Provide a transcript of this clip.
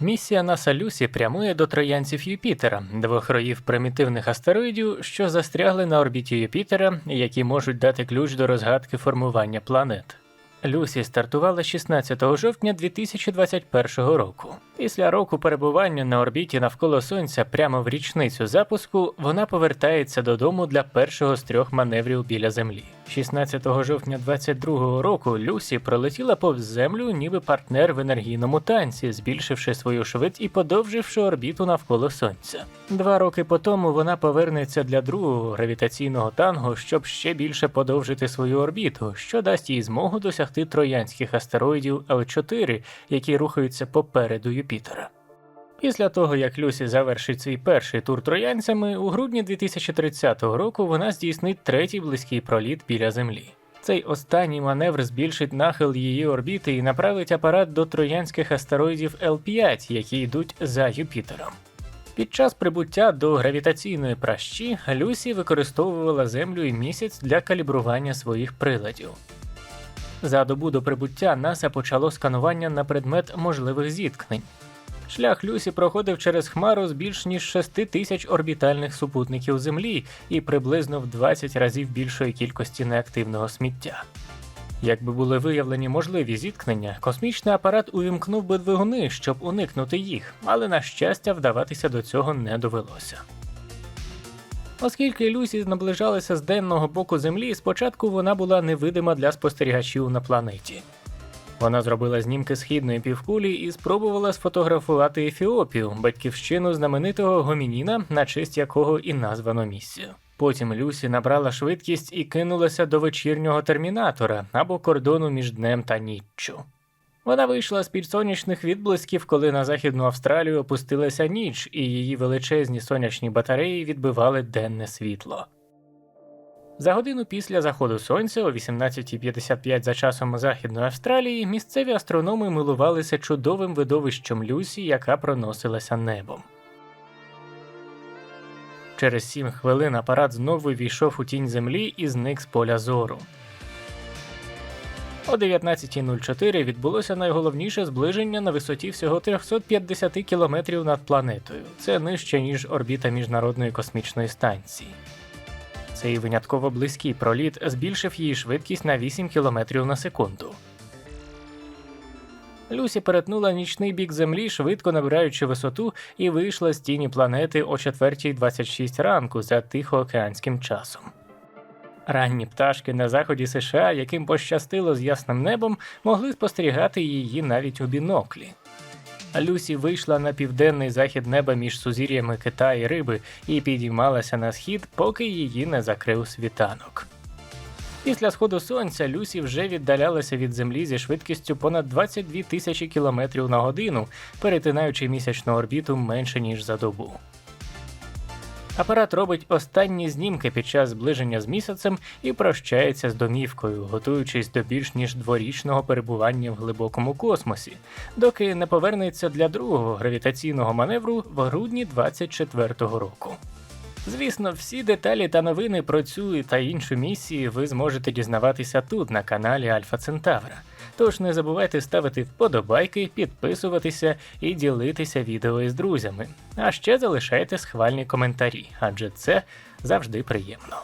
Місія НАСА Люсі прямує до троянців Юпітера, двох роїв примітивних астероїдів, що застрягли на орбіті Юпітера, які можуть дати ключ до розгадки формування планет. Люсі стартувала 16 жовтня 2021 року. Після року перебування на орбіті навколо Сонця прямо в річницю запуску вона повертається додому для першого з трьох маневрів біля Землі. 16 жовтня 2022 року Люсі пролетіла повз землю, ніби партнер в енергійному танці, збільшивши свою швидкість і подовживши орбіту навколо Сонця. Два роки по тому вона повернеться для другого гравітаційного тангу, щоб ще більше подовжити свою орбіту, що дасть їй змогу досягти троянських астероїдів Л4, які рухаються попереду Юпітера. Після того, як Люсі завершить свій перший тур троянцями, у грудні 2030 року вона здійснить третій близький проліт біля Землі. Цей останній маневр збільшить нахил її орбіти і направить апарат до троянських астероїдів Л5, які йдуть за Юпітером. Під час прибуття до гравітаційної пращі Люсі використовувала Землю і місяць для калібрування своїх приладів. За добу до прибуття НАСА почало сканування на предмет можливих зіткнень. Шлях Люсі проходив через хмару з більш ніж 6 тисяч орбітальних супутників Землі і приблизно в 20 разів більшої кількості неактивного сміття. Якби були виявлені можливі зіткнення, космічний апарат увімкнув би двигуни, щоб уникнути їх, але на щастя вдаватися до цього не довелося. Оскільки Люсі наближалася з денного боку Землі, спочатку вона була невидима для спостерігачів на планеті. Вона зробила знімки східної півкулі і спробувала сфотографувати Ефіопію, батьківщину знаменитого гомініна, на честь якого і названо місію. Потім Люсі набрала швидкість і кинулася до вечірнього термінатора або кордону між днем та ніччю. Вона вийшла з під сонячних відблисків, коли на західну Австралію опустилася ніч, і її величезні сонячні батареї відбивали денне світло. За годину після заходу сонця, о 18.55 за часом Західної Австралії, місцеві астрономи милувалися чудовим видовищем Люсі, яка проносилася небом. Через сім хвилин апарат знову війшов у тінь землі і зник з поля зору. О 19.04 відбулося найголовніше зближення на висоті всього 350 кілометрів над планетою. Це нижче, ніж орбіта Міжнародної космічної станції. Цей винятково близький проліт збільшив її швидкість на 8 км на секунду. Люсі перетнула нічний бік Землі, швидко набираючи висоту, і вийшла з тіні планети о 4.26 ранку за тихоокеанським часом. Ранні пташки на заході США, яким пощастило з ясним небом, могли спостерігати її навіть у біноклі. Люсі вийшла на південний захід неба між сузір'ями кита і риби і підіймалася на схід, поки її не закрив світанок. Після сходу сонця Люсі вже віддалялася від землі зі швидкістю понад 22 тисячі кілометрів на годину, перетинаючи місячну орбіту менше ніж за добу. Апарат робить останні знімки під час зближення з місяцем і прощається з домівкою, готуючись до більш ніж дворічного перебування в глибокому космосі, доки не повернеться для другого гравітаційного маневру в грудні 24-го року. Звісно, всі деталі та новини про цю та іншу місії ви зможете дізнаватися тут, на каналі Альфа Центавра. Тож не забувайте ставити вподобайки, підписуватися і ділитися відео із друзями. А ще залишайте схвальні коментарі, адже це завжди приємно.